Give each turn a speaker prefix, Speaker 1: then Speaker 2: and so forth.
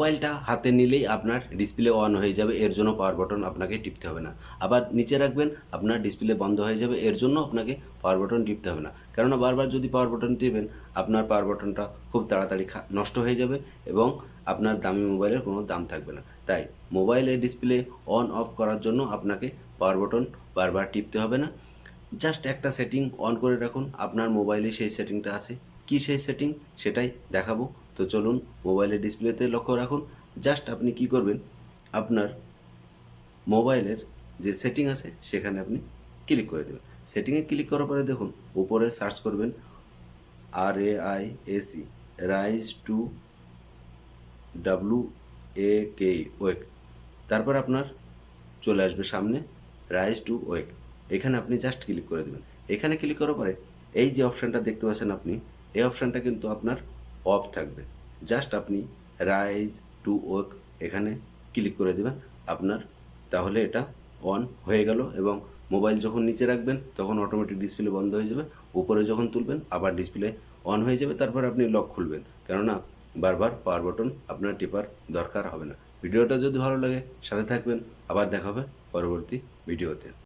Speaker 1: মোবাইলটা হাতে নিলেই আপনার ডিসপ্লে অন হয়ে যাবে, এর জন্য পাওয়ার বাটন আপনাকে টিপতে হবে না। আবার নিচে রাখবেন, আপনার ডিসপ্লে বন্ধ হয়ে যাবে, এর জন্য আপনাকে পাওয়ার বাটন টিপতে হবে না। কেননা বারবার যদি পাওয়ার বাটন টিপেন, আপনার পাওয়ার বাটনটা খুব তাড়াতাড়ি নষ্ট হয়ে যাবে এবং আপনার দামি মোবাইলের কোনো দাম থাকবে না। তাই মোবাইলের ডিসপ্লে অন অফ করার জন্য আপনাকে পাওয়ার বাটন বারবার টিপতে হবে না। জাস্ট একটা সেটিং অন করে রাখুন। আপনার মোবাইলে সেই সেটিংটা আছে। কী সেই সেটিং সেটাই দেখাবো। তো চলুন মোবাইলের ডিসপ্লেতে লক্ষ্য রাখুন। জাস্ট আপনি কি করবেন? আপনার মোবাইলের যে সেটিং আছে, সেখানে আপনি ক্লিক করে দেবেন। সেটিংয়ে ক্লিক করার পরে দেখুন, উপরে সার্চ করবেন আর A I AC rise to W A K wake তারপর আপনার চলে আসবে সামনে রাইজ টু ওয়েক এখানে আপনি জাস্ট ক্লিক করে দেবেন। এখানে ক্লিক করার পরে এই যে অপশানটা দেখতে পাচ্ছেন আপনি, এই অপশানটা কিন্তু আপনার অফ থাকবে। জাস্ট আপনি রাইজ টু ওয়েক এখানে ক্লিক করে দেবেন। আপনার তাহলে এটা অন হয়ে গেল এবং মোবাইল যখন নিচে রাখবেন, তখন অটোমেটিক ডিসপ্লে বন্ধ হয়ে যাবে। উপরে যখন তুলবেন, আবার ডিসপ্লে অন হয়ে যাবে। তারপর আপনি লক খুলবেন। কেননা বারবার পাওয়ার বাটন আপনার টিপার দরকার হবে না। ভিডিওটা যদি ভালো লাগে, সাথে থাকবেন। আবার দেখা হবে পরবর্তী ভিডিওতে।